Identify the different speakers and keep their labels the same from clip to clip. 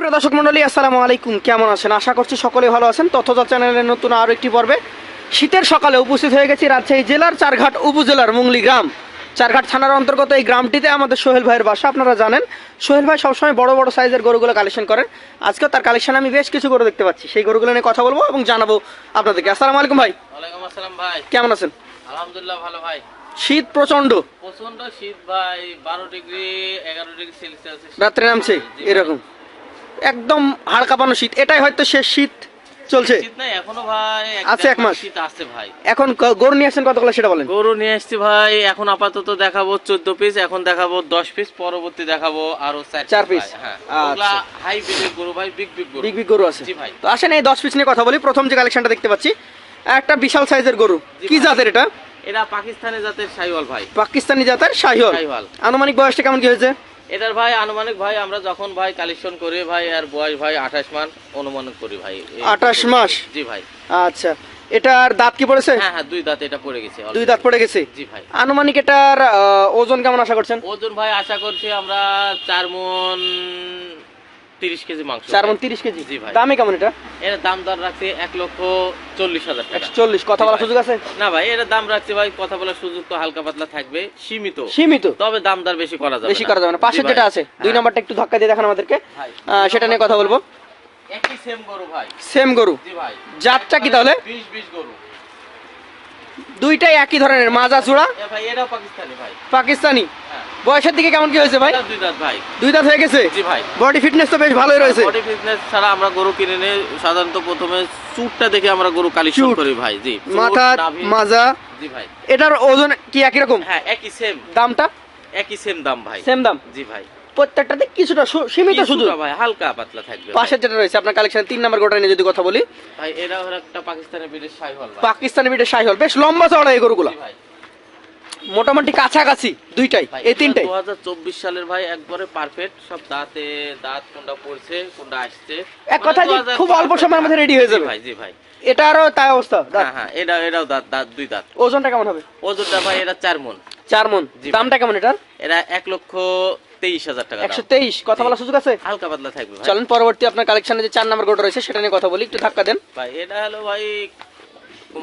Speaker 1: সুপ্রিয় দর্শক মন্ডলী আসসালামু আলাইকুম। কেমন আছেন? আশা করছি সকলে ভালো আছেন। তথ্যজা চ্যানেলের নতুন আরও একটি পর্বে শীতের সকালে উপস্থিত হয়ে গেছি রাজশাহী জেলার চারঘাট উপজেলার মুংলি গ্রাম। চারঘাট থানার অন্তর্গত এই গ্রামটিতে আমাদের সোহেল ভাইয়ের বাসা আপনারা জানেন। সোহেল ভাই সবসময় বড় বড় সাইজের গরুগুলো কালেকশন করেন। আজকেও তার কালেকশন আমি বেশ কিছু গরু দেখতে পাচ্ছি। সেই গরুগুলো নিয়ে কথা বলব এবং জানাব আপনাদেরকে। আসসালামু আলাইকুম ভাই।
Speaker 2: আসসালাম ভাই।
Speaker 1: কেমন আছেন?
Speaker 2: আলহামদুলিল্লাহ ভালো ভাই।
Speaker 1: শীত প্রচণ্ড।
Speaker 2: প্রচণ্ড শীত ভাই। বারো ডিগ্রি এগারো ডিগ্রি সেলসিয়াস
Speaker 1: রাত্রে নামছে এরকম। একদম হাড় কাঁপানো শীত। এটাই হয়তো শেষ শীত চলছে।
Speaker 2: এখনও ভাই
Speaker 1: আছে এক মাস।
Speaker 2: শীত আছে ভাই।
Speaker 1: এখন গরু নিয়ে আসছেন কতগুলো সেটা বলেন।
Speaker 2: গরু নিয়ে আসছি ভাই এখন আপাতত দেখাবো চোদ্দ পিস এখন দেখাবো দশ পিস পরবর্তী দেখাবো আরও চার piece? ভাই, হ্যাঁ।
Speaker 1: আচ্ছা।
Speaker 2: হাই বিগের গরু ভাই বিগ বিগ গরু।
Speaker 1: বিগ বিগ গরু আছে।
Speaker 2: ভাই।
Speaker 1: তো আসেন এই দশ পিস নিয়ে কথা বলি। প্রথম যে কালেকশনটা দেখতে পাচ্ছি একটা বিশাল সাইজের গরু। কি জাতের এটা?
Speaker 2: এরা পাকিস্তানি জাতের সাইওয়াল ভাই।
Speaker 1: পাকিস্তানি জাতের শাহিওয়াল।
Speaker 2: শাহিওয়াল।
Speaker 1: আনুমানিক বয়সটা কেমন কি হয়েছে?
Speaker 2: এটার ভাই আনুমানিক ভাই আমরা যখন ভাই কালেকশন করি ভাই আর বয়স ভাই আঠাশ মান অনুমানিক করি ভাই।
Speaker 1: আঠাশ মাস?
Speaker 2: জি ভাই।
Speaker 1: আচ্ছা এটার দাঁত কি পড়েছে?
Speaker 2: হ্যাঁ হ্যাঁ দুই দাঁত এটা পড়ে গেছে
Speaker 1: দুই দাঁত পড়ে গেছে?
Speaker 2: জি ভাই।
Speaker 1: আনুমানিক এটার ওজন কেমন আশা করছেন?
Speaker 2: ওজন ভাই আশা করছি আমরা চার মন তিরিশ কেজি মাংস।
Speaker 1: চার। মন তিরিশ কেজি?
Speaker 2: জি ভাই।
Speaker 1: দামে কেমন এটা?
Speaker 2: এর দাম দর রাখছি এক লক্ষ চল্লিশ হাজার টাকা।
Speaker 1: একশো চল্লিশ কথা বলার সুযোগ আছে?
Speaker 2: না ভাই এর দাম রাখছি ভাই কথা বলার সুযোগ তো হালকা পাতলা থাকবে সীমিত।
Speaker 1: সীমিত?
Speaker 2: তবে দাম দর বেশি করা যাবে
Speaker 1: বেশি করা যাবে না।
Speaker 2: ভাই।
Speaker 1: যেটা আছে দুই
Speaker 2: হ্যাঁ।
Speaker 1: নাম্বারটা একটু ধাক্কা দিয়ে দেখান আমাদেরকে। সেটা নিয়ে কথা বলব।
Speaker 2: একই সেম গরু ভাই।
Speaker 1: সেম গরু?
Speaker 2: জি ভাই।
Speaker 1: জাতটা কি তাহলে?
Speaker 2: বিশ বিশ গরু।
Speaker 1: দুইটাই একই ধরনের মাজা চূড়া?
Speaker 2: ভাই এটাও পাকিস্তানি ভাই।
Speaker 1: পাকিস্তানি? বয়সের দিকে কেমন কি হয়েছে ভাই?
Speaker 2: দুই দাঁত ভাই।
Speaker 1: দুই দাঁত হয়ে গেছে?
Speaker 2: জি ভাই।
Speaker 1: বডি ফিটনেস তো বেশ ভালোই রয়েছে।
Speaker 2: বডি ফিটনেস ছাড়া আমরা গরু কিনে নিয়ে সাধারণত প্রথমে চুটটা দেখে আমরা গরু কালেকশন করি ভাই জি।
Speaker 1: মাথা মাজা।
Speaker 2: জি ভাই।
Speaker 1: এটার ওজন কি একই রকম?
Speaker 2: হ্যাঁ একই সেম
Speaker 1: দামটা?
Speaker 2: একই সেম দাম ভাই।
Speaker 1: সেম দাম?
Speaker 2: জি ভাই।
Speaker 1: প্রত্যেকটাতে কিছুটা সীমিত শুধু
Speaker 2: ভাই হালকা পাতলা থাকবে
Speaker 1: পাশের যেটা রয়েছে আপনার কালেকশন তিন নাম্বার গোটা নিয়ে যদি কথা বলি।
Speaker 2: ভাই এরা হলো একটা পাকিস্তানের বিদেশ সাইহল
Speaker 1: পাকিস্তানি বিটের শাহিওয়াল বেশ লম্বা চড়া এই গরুগুলো।
Speaker 2: ভাই।
Speaker 1: মোটামুটি কাছাকাছি দুইটাই এই তিনটাই।
Speaker 2: দু হাজার চব্বিশ সালের ভাই একবারে পারফেক্ট সব দাঁতে দাঁত কোনটা পড়ছে কোনটা আসছে।
Speaker 1: এক
Speaker 2: মানে
Speaker 1: খুব অল্প সময়ের মধ্যে ready হয়ে যাবে।
Speaker 2: ভাই জি ভাই।
Speaker 1: এটারও তাই অবস্থা
Speaker 2: হ্যাঁ হ্যাঁ এটা এটাও দাঁত দাঁত দুই দাঁত।
Speaker 1: ওজনটা কেমন হবে?
Speaker 2: ওজনটা ভাই এটা চার মন।
Speaker 1: চার মন। দামটা কেমন এটার?
Speaker 2: এরা এক লক্ষ তেইশ হাজার টাকা
Speaker 1: একশো তেইশ কথা। বলার সুযোগ আছে?
Speaker 2: হালকা পাতলা থাকবে
Speaker 1: চলেন পরবর্তী আপনার কালেকশনে যে চার নাম্বার গোটা রয়েছে সেটা নিয়ে কথা বলি একটু ধাক্কা দেন।
Speaker 2: ভাই এটা হলো ভাই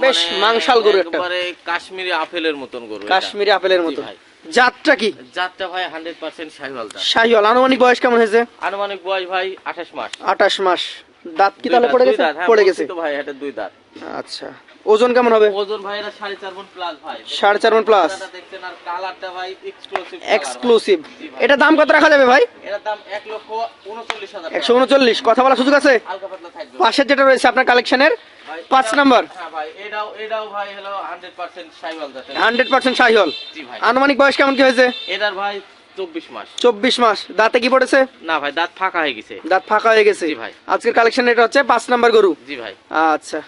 Speaker 1: বেশ
Speaker 2: মানে
Speaker 1: মাংসাল গরু একটা।
Speaker 2: একবারে কাশ্মীরি আপেলের মতন গরু
Speaker 1: কাশ্মীরি আপেলের মতো জাতটা কি?
Speaker 2: জাতটা ভাই হান্ড্রেড পার্সেন্ট শাহিওয়াল জাত।
Speaker 1: শাহিওয়াল। আনুমানিক বয়স কেমন হয়েছে?
Speaker 2: আনুমানিক বয়স ভাই আঠাশ মাস।
Speaker 1: আঠাশ মাস। দাঁত কি তাহলে পড়ে গেছে?
Speaker 2: হ্যাঁ,
Speaker 1: পড়ে গেছে।
Speaker 2: তো ভাই এটা দুই দাঁত।
Speaker 1: আচ্ছা। ওজন কেমন হবে?
Speaker 2: ওজন ভাই এটা সাড়ে চার প্লাস ভাই।
Speaker 1: সাড়ে চার প্লাস
Speaker 2: কালারটা দেখছেন আর কালারটা ভাই এক্সক্লুসিভ
Speaker 1: এক্সক্লুসিভ এটা দাম কত রাখা যাবে ভাই?
Speaker 2: এটার দাম এক লক্ষ উনচল্লিশ হাজার
Speaker 1: একশো উনচল্লিশ। কথা বলার সুযোগ আছে? পাশের যেটা রয়েছে আপনার কালেকশনের পাঁচ নাম্বার।
Speaker 2: হ্যাঁ হান্ড্রেড পার্সেন্ট
Speaker 1: আনুমানিক বয়স কেমন কি হয়েছে?
Speaker 2: এটার ভাই চব্বিশ মাস।
Speaker 1: চব্বিশ মাস। দাঁতে কি পড়েছে?
Speaker 2: না ভাই দাঁত ফাঁকা হয়ে গেছে।
Speaker 1: দাঁত ফাঁকা হয়ে গেছে।
Speaker 2: ভাই।
Speaker 1: আজকের কালেকশন এটা হচ্ছে পাঁচ নাম্বার গরু।
Speaker 2: জি ভাই।
Speaker 1: আচ্ছা।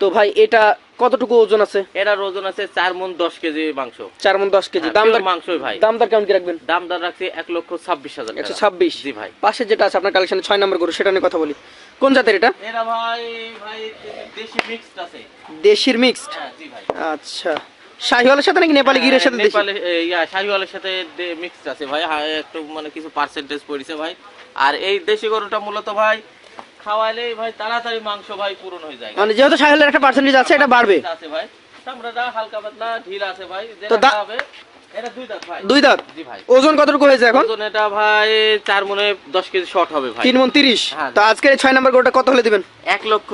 Speaker 1: তো ভাই এটা কতটুকু ওজন আছে?
Speaker 2: এটার ওজন আছে চার মন দশ কেজি মাংস।
Speaker 1: চার মন দশ কেজি।
Speaker 2: হ্যাঁ,
Speaker 1: দাম
Speaker 2: pure মাংসই ভাই।
Speaker 1: দাম দর কেমন কি রাখবেন?
Speaker 2: দাম দর রাখছি এক লক্ষ ছাব্বিশ হাজার
Speaker 1: একশো ছাব্বিশ।
Speaker 2: জি ভাই।
Speaker 1: পাশে যেটা আছে আপনার কালেকশনে ছয় নাম্বার গরু সেটা নিয়ে কথা বলি। কোন জাতের এটা?
Speaker 2: এরা ভাই ভাই দেশি মিক্সড আছে।
Speaker 1: দেশির মিক্সড
Speaker 2: হ্যাঁ জি ভাই।
Speaker 1: আচ্ছা। শাহিওয়ালের সাথে নাকি নেপালি গিরের সাথে
Speaker 2: ইয়া শাহিওয়ালের সাথে মিক্সড আছে ভাই। হ্যাঁ, একটু মানে কিছু পার্সেন্টেজ পড়েছে ভাই। আর এই দেশি গরুটা মূলত ভাই খাওয়াইলেই ভাই তাড়াতাড়ি মাংস ভাই পূরণ হয়ে যায়।
Speaker 1: মানে যেহেতু শাহিওয়ালের একটা পার্সেন্টেজ আছে এটা বাড়বে।
Speaker 2: আছে ভাই। চামড়াটা হালকা পাতলা ঢিল আছে ভাই। যেটা হবে। দুই দাঁত ভাই।
Speaker 1: দুই দাঁত?
Speaker 2: জি ভাই।
Speaker 1: ওজন কতটুকু হয়েছে এখন?
Speaker 2: ওজন এটা ভাই চার মনে দশ কেজি শর্ট হবে ভাই।
Speaker 1: তিন মন তিরিশ?
Speaker 2: হ্যাঁ।
Speaker 1: তো আজকের ছয় নাম্বার গরুটা কত হলে দিবেন?
Speaker 2: এক লক্ষ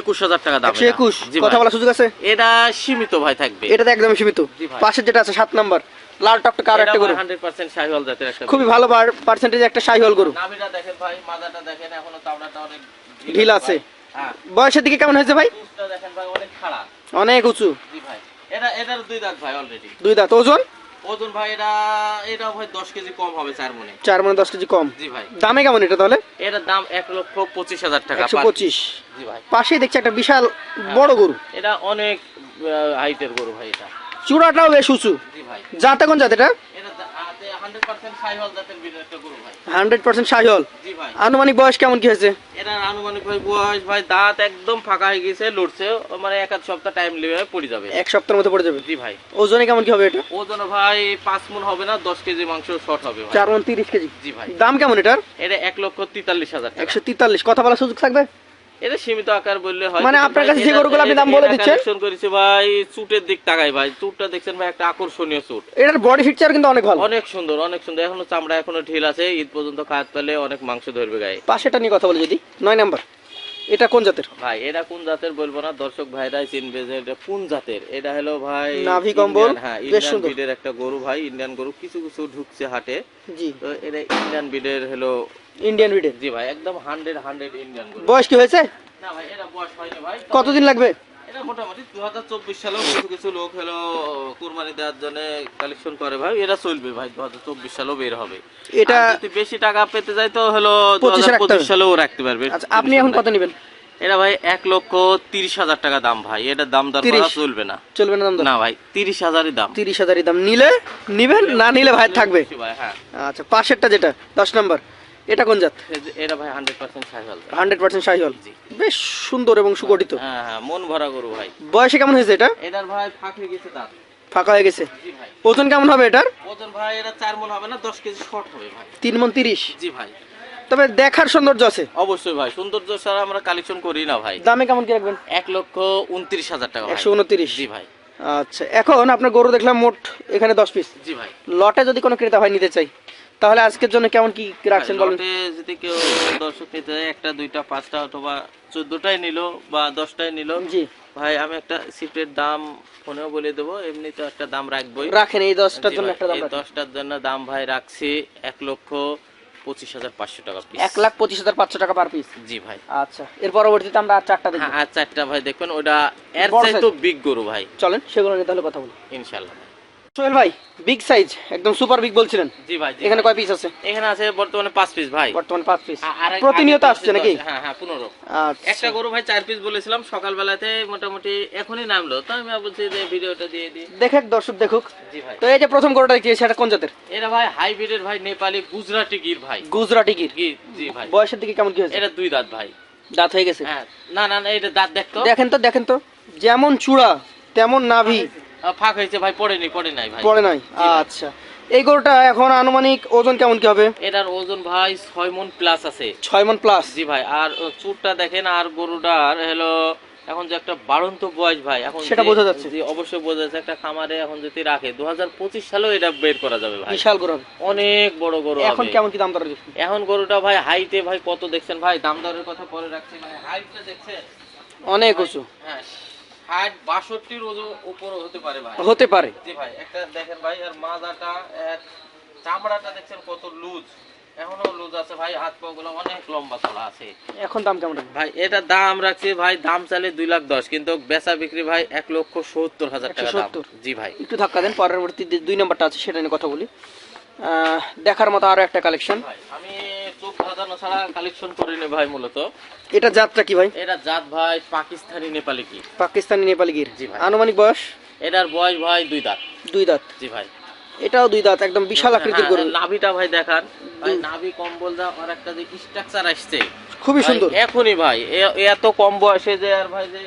Speaker 2: একুশ হাজার টাকা দাম
Speaker 1: একশো একুশ? কথা বলার সুযোগ আছে?
Speaker 2: এটা সীমিত ভাই থাকবে।
Speaker 1: এটাতে একদম সীমিত। পাশের যেটা আছে সাত নাম্বার। লাল টকটকে আরও একটা গরু।
Speaker 2: হান্ড্রেড পার্সেন্ট শাহিওয়াল জাতের একটা
Speaker 1: খুবই ভালো পার্সেন্টেজ একটা শাহিওয়াল গরু।
Speaker 2: নাভিটা দেখেন ভাই মাথাটা দেখেন এখনও চামড়াটা অনেক
Speaker 1: ঢিল আছে।
Speaker 2: হ্যাঁ।
Speaker 1: বয়সের দিকে কেমন হয়েছে ভাই?
Speaker 2: দেখেন ভাই অনেক
Speaker 1: উঁচু।
Speaker 2: জি ভাই। এটা এটার দুই দাঁত ভাই অলরেডি
Speaker 1: দুই দাঁত। ওজন?
Speaker 2: ওজন ভাই এটা এটা ভাই দশ কেজি কম হবে চার মনে।
Speaker 1: চার মনে 10 কেজি কম?
Speaker 2: জি ভাই।
Speaker 1: দামে কেমন এটা তাহলে?
Speaker 2: এটার দাম 1 লক্ষ পঁচিশ হাজার টাকা
Speaker 1: একশো
Speaker 2: per-
Speaker 1: পঁচিশ
Speaker 2: জি ভাই।
Speaker 1: পাশেই দেখছি একটা বিশাল বড় গরু।
Speaker 2: এটা অনেক হাইটের গরু ভাই এটা।
Speaker 1: চূড়াটাও বেশ উঁচু।
Speaker 2: জি ভাই।
Speaker 1: জাতে কোন জাত এটা?
Speaker 2: এটা হান্ড্রেড পার্সেন্ট সাইহল জাতের একটা গরু ভাই।
Speaker 1: হান্ড্রেড পার্সেন্ট শাহিওল
Speaker 2: জি ভাই
Speaker 1: আনুমানিক বয়স কেমন কি হয়েছে?
Speaker 2: এটা আনুমানিক ভাই বয়স ভাই দাঁত একদম ফাঁকা হয়ে গেছে লড়ছে। মানে এক আধ সপ্তাহ টাইম লেগে পড়ে যাবে।
Speaker 1: এক সপ্তাহের মধ্যে পড়ে যাবে?
Speaker 2: জি ভাই।
Speaker 1: ওজনে কেমন কি হবে এটা?
Speaker 2: ওজন ভাই পাঁচ মন হবে না দশ কেজি মাংস শর্ট হবে
Speaker 1: চার মন তিরিশ কেজি।
Speaker 2: জি ভাই।
Speaker 1: দাম কেমন এটার?
Speaker 2: এটা এক লক্ষ তেতাল্লিশ হাজার
Speaker 1: একশো তিতাল্লিশ। কথা বলার সুযোগ থাকবে?
Speaker 2: এটা সীমিত আকার বললে হয়
Speaker 1: মানে আপনার
Speaker 2: ভাই
Speaker 1: কাছে যে গরুগুলো আপনি দাম বলে দিচ্ছেন?
Speaker 2: collection করেছি ভাই চুটের দিক তাকাই ভাই। চুটটা দেখছেন ভাই একটা আকর্ষণীয় চুট
Speaker 1: এটার বডি ফিকচার কিন্তু অনেক ভালো।
Speaker 2: অনেক সুন্দর অনেক সুন্দর। এখনও চামড়া এখনও ঢিল আছে ঈদ পর্যন্ত অনেক মাংস ধরবে গায়ে।
Speaker 1: পাশেটা নিয়ে কথা বলি যদি। নয় নাম্বার এটা কোন জাতের?
Speaker 2: ভাই এটা কোন জাতের বলব না দর্শক ভাইরাই চিনবে যে এটা কোন জাতের? এটা হলো ভাই
Speaker 1: নাভি কম্বল,
Speaker 2: হ্যাঁ ইন্ডিয়ান একটা গরু ভাই ইন্ডিয়ান গরু। কিছু কিছু ঢুকছে হাটে।
Speaker 1: জি।
Speaker 2: তো এটা ইন্ডিয়ান ব্রিডের হলো
Speaker 1: ইন্ডিয়ান ব্রিডের
Speaker 2: জি ভাই একদম হান্ড্রেড হান্ড্রেড ইন্ডিয়ান গরু
Speaker 1: বয়স কি হয়েছে?
Speaker 2: না ভাই এটা বয়স হয়নি ভাই
Speaker 1: কতদিন লাগবে?
Speaker 2: এটা মোটামুটি দু হাজার চব্বিশ সালেও কিছু কিছু লোক হলো কুরবানি দেওয়ার জন্য কালেকশন করে ভাই এটা চলবে ভাই দু হাজার চব্বিশ সালেও বের হবে।
Speaker 1: এটা
Speaker 2: যদি বেশি টাকা পেতে যায় তো হলো দু
Speaker 1: 25
Speaker 2: হাজার
Speaker 1: রাখতে
Speaker 2: সালেও রাখতে পারবে।
Speaker 1: আচ্ছা আপনি এখন কত নেবেন?
Speaker 2: এটা ভাই এক লক্ষ তিরিশ হাজার টাকা দাম ভাই এটা দাম দর করা চলবে না।
Speaker 1: চলবে না দাম
Speaker 2: না ভাই তিরিশ হাজারই দাম।
Speaker 1: তিরিশ হাজারই দাম। নিলে নিবেন না নিলে ভাই থাকবে।
Speaker 2: হ্যাঁ।
Speaker 1: আচ্ছা পাশেরটা যেটা দশ নাম্বার। এটা কোন জাত?
Speaker 2: এটা ভাই hundred percent cycle
Speaker 1: hundred percent Sahiwal
Speaker 2: জি।
Speaker 1: বেশ সুন্দর এবং সুগঠিত।
Speaker 2: হ্যাঁ হ্যাঁ মন ভরা গরু ভাই।
Speaker 1: বয়সে কেমন হয়েছে এটা?
Speaker 2: এটার ভাই ফাঁক হয়ে গেছে দাঁত।
Speaker 1: ফাঁকা হয়ে গেছে। ওজন কেমন হবে এটার?
Speaker 2: ওজন ভাই এটা চার মন হবে না দশ কেজি শর্ট হবে ভাই।
Speaker 1: তিন মন তিরিশ।
Speaker 2: জি ভাই।
Speaker 1: তবে দেখার সৌন্দর্য আছে?
Speaker 2: অবশ্যই ভাই সৌন্দর্য ছাড়া আমরা কালেকশন করি না ভাই।
Speaker 1: দামে কেমন কি রাখবেন?
Speaker 2: এক লক্ষ উনত্রিশ হাজার টাকা ভাই।
Speaker 1: একশো উনত্রিশ।
Speaker 2: জি ভাই।
Speaker 1: আচ্ছা এখন আপনার গরু দেখলাম মোট এখানে দশ পিস
Speaker 2: জি ভাই।
Speaker 1: লটে যদি কোনো ক্রেতা হয় নিতে চাই তাহলে আজকের জন্য কেমন কি রাখছেন বলেন?
Speaker 2: যদি কেউ দর্শক নিতে একটা দুইটা পাঁচটা অথবা চোদ্দটাই নিল বা দশটাই নিল
Speaker 1: জি।
Speaker 2: ভাই আমি একটা সিফটের দাম ফোনেও বলে দেবো এমনিতে একটা দাম রাখবোই।
Speaker 1: রাখেন এই দশটার জন্য একটা দাম।
Speaker 2: দশটার জন্য দাম ভাই রাখছি এক লক্ষ পঁচিশ হাজার পাঁচশো টাকা পিস
Speaker 1: এক লাখ পঁচিশ হাজার পাঁচশো টাকা পার পিস
Speaker 2: জি ভাই।
Speaker 1: আচ্ছা এর পরবর্তীতে আমরা আর চারটা দেখব।
Speaker 2: হ্যাঁ আর চারটা ভাই দেখবেন ওটা এর চাই তো বিগ গরু ভাই।
Speaker 1: চলেন সেগুলো নিয়ে তাহলে কথা বলি।
Speaker 2: ইনশাল্লাহ
Speaker 1: সোহেল ভাই বিগ সাইজ একদম সুপার বিগ বলছিলেন?
Speaker 2: জি ভাই
Speaker 1: এখানে কয় পিস আছে?
Speaker 2: এখানে আছে বর্তমানে পিস ভাই।
Speaker 1: বর্তমানে পিস প্রতিনিয়ত আসছে নাকি?
Speaker 2: হ্যাঁ হ্যাঁ পনেরো।
Speaker 1: আচ্ছা।
Speaker 2: একটা গরু ভাই পিস বলেছিলাম মোটামুটি এখনই নামলো। তো আমি বলছি যে ভিডিওটা দিয়ে দিই।
Speaker 1: দর্শক দেখুক।
Speaker 2: জি ভাই।
Speaker 1: তো এই যে প্রথম গরুটা সেটা কোন জাতের?
Speaker 2: এটা ভাই হাইব্রিডের ভাই নেপালি গুজরাটি গির ভাই।
Speaker 1: গুজরাটি গির
Speaker 2: জি ভাই।
Speaker 1: বয়সের দিকে কেমন কি হয়েছে?
Speaker 2: এটা দুই দাঁত ভাই।
Speaker 1: দাঁত হয়ে গেছে?
Speaker 2: হ্যাঁ। না না না এটা দাঁত দেখতো।
Speaker 1: দেখেন তো দেখেন তো। যেমন চূড়া তেমন নাভি।
Speaker 2: ফাঁক হয়েছে ভাই পড়েনি পড়ে নাই ভাই।
Speaker 1: পড়ে নাই? আচ্ছা। এই গরুটা এখন আনুমানিক ওজন কেমন কি হবে?
Speaker 2: এটার ওজন ভাই ছয় মন প্লাস আছে।
Speaker 1: ছয় মন প্লাস
Speaker 2: জি ভাই আর চুরটা দেখেন আর গরুটার হলো এখন যে একটা বাড়ন্ত বয়স ভাই এখন
Speaker 1: সেটা বোঝা যাচ্ছে।
Speaker 2: জি অবশ্যই বোঝা যাচ্ছে একটা খামারে এখন যদি রাখে দু হাজার পঁচিশ সালেও এটা বের করা যাবে ভাই।
Speaker 1: বিশাল গরু
Speaker 2: অনেক বড় গরু
Speaker 1: এখন কেমন কি দাম দর
Speaker 2: এখন গরুটা ভাই হাইটে ভাই কত দেখছেন? ভাই দাম দরের কথা পরে রাখছি ভাই হাইটটা দেখছেন?
Speaker 1: অনেক উঁচু।
Speaker 2: হ্যাঁ হাইট উপরে হতে পারে ভাই।
Speaker 1: হতে পারে।
Speaker 2: জি ভাই একটা দেখেন ভাই আর মাজাটা চামড়াটা দেখছেন কত লুজ। এখনও লুজ আছে ভাই হাত পা গুলো অনেক লম্বা চলা আছে।
Speaker 1: এখন দাম কেমন
Speaker 2: ভাই এটা দাম রাখছি ভাই দাম চালে দুই লাখ দশ কিন্তু বেচা বিক্রি ভাই এক লক্ষ সত্তর হাজার টাকা দাম। জি ভাই।
Speaker 1: একটু ধাক্কা দেন পরবর্তী দুই নম্বরটা আছে সেটা নিয়ে কথা বলি। আহ, দেখার মতো আরও একটা কালেকশন
Speaker 2: ভাই আমি ছাড়া কালেকশন ভাই মূলত।
Speaker 1: এটা জাতটা কি ভাই?
Speaker 2: এটা জাত ভাই পাকিস্তানি নেপালি কি
Speaker 1: পাকিস্তানি নেপালি গির।
Speaker 2: জি ভাই।
Speaker 1: আনুমানিক বয়স?
Speaker 2: এটার বয়স ভাই দুই দাঁত।
Speaker 1: দুই দাঁত।
Speaker 2: জি ভাই।
Speaker 1: এটাও দুই দাঁত একদম বিশাল আকৃতির গরু।
Speaker 2: হ্যাঁ, নাভিটা ভাই দেখান। ভাই নাভি কম্বল দা আর একটা যে স্ট্রাকচার আসছে।
Speaker 1: খুবই সুন্দর।
Speaker 2: এখনই ভাই এত কম বয়সে যে আর ভাই যে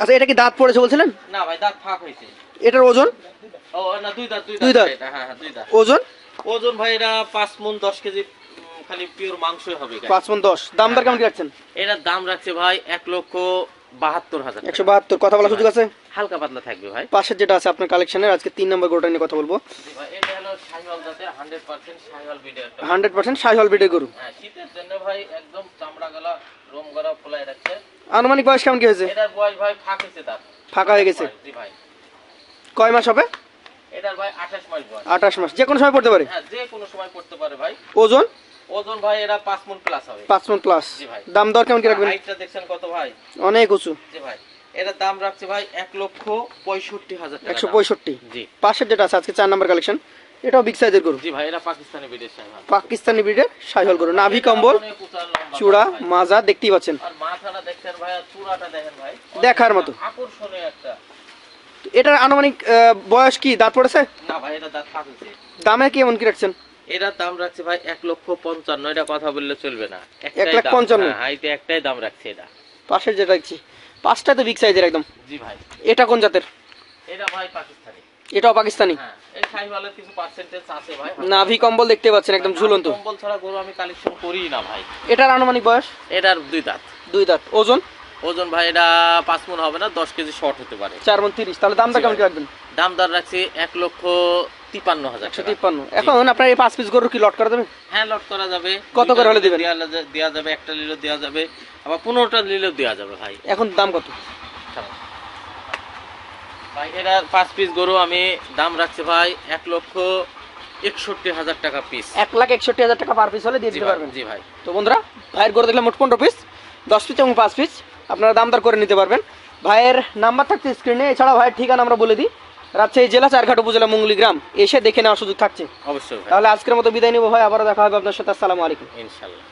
Speaker 1: আচ্ছা এটা কি দাঁত পড়েছে বলছিলেন?
Speaker 2: না ভাই দাঁত ফাঁক হয়েছে।
Speaker 1: এটার ওজন?
Speaker 2: ও না দুই দাঁত দুই দাঁত হ্যাঁ হ্যাঁ দুই দাঁত।
Speaker 1: ওজন?
Speaker 2: ওজন ভাই এটা পাঁচ মন দশ কেজি খালি পিওর মাংসই হবে গাই।
Speaker 1: পাঁচ মন দশ। দাম দর কেমন রাখছেন?
Speaker 2: এটার দাম রাখছে ভাই এক লক্ষ বাহাত্তর হাজার।
Speaker 1: একশো বাহাত্তর। কথা বলার সুযোগ আছে?
Speaker 2: হালকা পাতলা থাকবে ভাই।
Speaker 1: পাশের যেটা আছে আপনার কালেকশনের আজকে তিন নম্বর গরুটা নিয়ে কথা বলব।
Speaker 2: ভাই এটা হলো সাইওয়াল জাতের হান্ড্রেড পার্সেন্ট সাইওয়াল বিডের একটা
Speaker 1: হান্ড্রেড পার্সেন্ট শাহিওয়াল গরু।
Speaker 2: হ্যাঁ শীতের জন্য ভাই একদম চামড়া গলা রোম গলা ফোলাই রাখছে।
Speaker 1: আনুমানিক বয়স কেমন কি হয়েছে?
Speaker 2: এটার বয়স ভাই ফাঁক হয়েছে তার।
Speaker 1: ফাঁকা হয়ে গেছে।
Speaker 2: জি ভাই।
Speaker 1: কয় মাস হবে?
Speaker 2: এটার ভাই আঠাশ মাস বয়স।
Speaker 1: আঠাশ মাস যে কোনো সময় পড়তে পারে?
Speaker 2: হ্যাঁ যে কোনো সময় পড়তে পারে ভাই।
Speaker 1: ওজন?
Speaker 2: ওজন ভাই এরা পাঁচ মন প্লাস হবে।
Speaker 1: পাঁচ মন প্লাস
Speaker 2: জি ভাই।
Speaker 1: দাম দর কেমন কি রাখবেন?
Speaker 2: হাইটটা দেখছেন কত ভাই?
Speaker 1: অনেক উঁচু।
Speaker 2: জি ভাই। এটার দাম রাখছে ভাই এক লক্ষ পঁয়ষট্টি হাজার টাকা
Speaker 1: একশো
Speaker 2: দাম।
Speaker 1: পঁয়ষট্টি।
Speaker 2: জি।
Speaker 1: পাশের যেটা আছে আজকে চার নম্বর কালেকশন এটাও বিগ সাইজের গরু।
Speaker 2: জি ভাই এরা পাকিস্তানি বিদেশ সাইওয়াল
Speaker 1: পাকিস্তানি ব্রিডের শাহিওয়াল গরু। নাভি কম্বল চূড়া মাজা দেখতেই পাচ্ছেন।
Speaker 2: আর মাথাটা দেখছেন ভাই আর চূড়াটা দেখেন ভাই।
Speaker 1: দেখার মতো।
Speaker 2: আকর্ষণীয় একটা।
Speaker 1: এটার আনুমানিক বয়স কি? দাঁত পড়েছে?
Speaker 2: না ভাই এটা দাঁত ফাঁকছে
Speaker 1: দামে কেমন কি রাখছেন?
Speaker 2: এটার দাম রাখছে ভাই এক লক্ষ পঞ্চান্ন এটা কথা বললে চলবে না।
Speaker 1: এক লাখ। পঞ্চান্ন?
Speaker 2: হ্যাঁ এইটা একটাই দাম রাখছে এটা।
Speaker 1: পাশের যেটা দেখছি পাঁচটা তো বিগ সাইজের একদম।
Speaker 2: জি ভাই।
Speaker 1: এটা কোন জাতের?
Speaker 2: এটা ভাই পাকিস্তানি।
Speaker 1: এটাও পাকিস্তানি?
Speaker 2: হ্যাঁ এই সাইওয়ালের কিছু পার্সেন্টেজ আছে ভাই।
Speaker 1: নাভি কম্বল দেখতে পাচ্ছেন একদম ঝুলন্ত।
Speaker 2: কম্বল ছাড়া গরু আমি কালেকশন করি না ভাই।
Speaker 1: এটার আনুমানিক বয়স?
Speaker 2: এটার দুই দাঁত।
Speaker 1: দুই দাঁত। ওজন?
Speaker 2: ওজন ভাই এটা পাঁচ মন হবে না দশ কেজি শর্ট হতে পারে।
Speaker 1: চার মন তিরিশ তাহলে দামটা কেমন রাখবেন?
Speaker 2: দাম দর রাখছি এক লক্ষ তিপ্পান্ন হাজার
Speaker 1: একশো। তিপ্পান্ন। এখন আপনার এই পাঁচ পিস গরু কি লট করে দেবেন
Speaker 2: হ্যাঁ লট করা যাবে।
Speaker 1: কত করে হলে দিবেন?
Speaker 2: দেওয়া যাবে একটা নিলেও দেওয়া যাবে। আবার পনেরোটা নিলেও দেওয়া যাবে ভাই।
Speaker 1: এখন দাম কত?
Speaker 2: ভাই এটার পাঁচ পিস গরু আমি দাম রাখছি ভাই এক লক্ষ একষট্টি হাজার টাকা পিস
Speaker 1: এক লাখ একষট্টি হাজার টাকা পার পিস হলে দিয়ে দিতে পারবেন।
Speaker 2: জি ভাই।
Speaker 1: তো বন্ধুরা ভাইয়ের গরু দেখলে মোট পনেরো পিস দশ পিস এবং পাঁচ পিস আপনারা দাম দর করে নিতে পারবেন। ভাইয়ের নাম্বার থাকছে স্ক্রিনে এছাড়া ভাইয়ের ঠিকানা আমরা বলে দিই। রাজশাহী জেলা চারঘাট উপজেলা মুঙ্গলি গ্রাম এসে দেখে নেওয়ার সুযোগ থাকছে।
Speaker 2: অবশ্যই
Speaker 1: তাহলে আজকের মতো বিদায় নিব ভাই আবারও দেখা হবে আপনার সাথে আসসালামু আলাইকুম।
Speaker 2: ইনশাল্লাহ।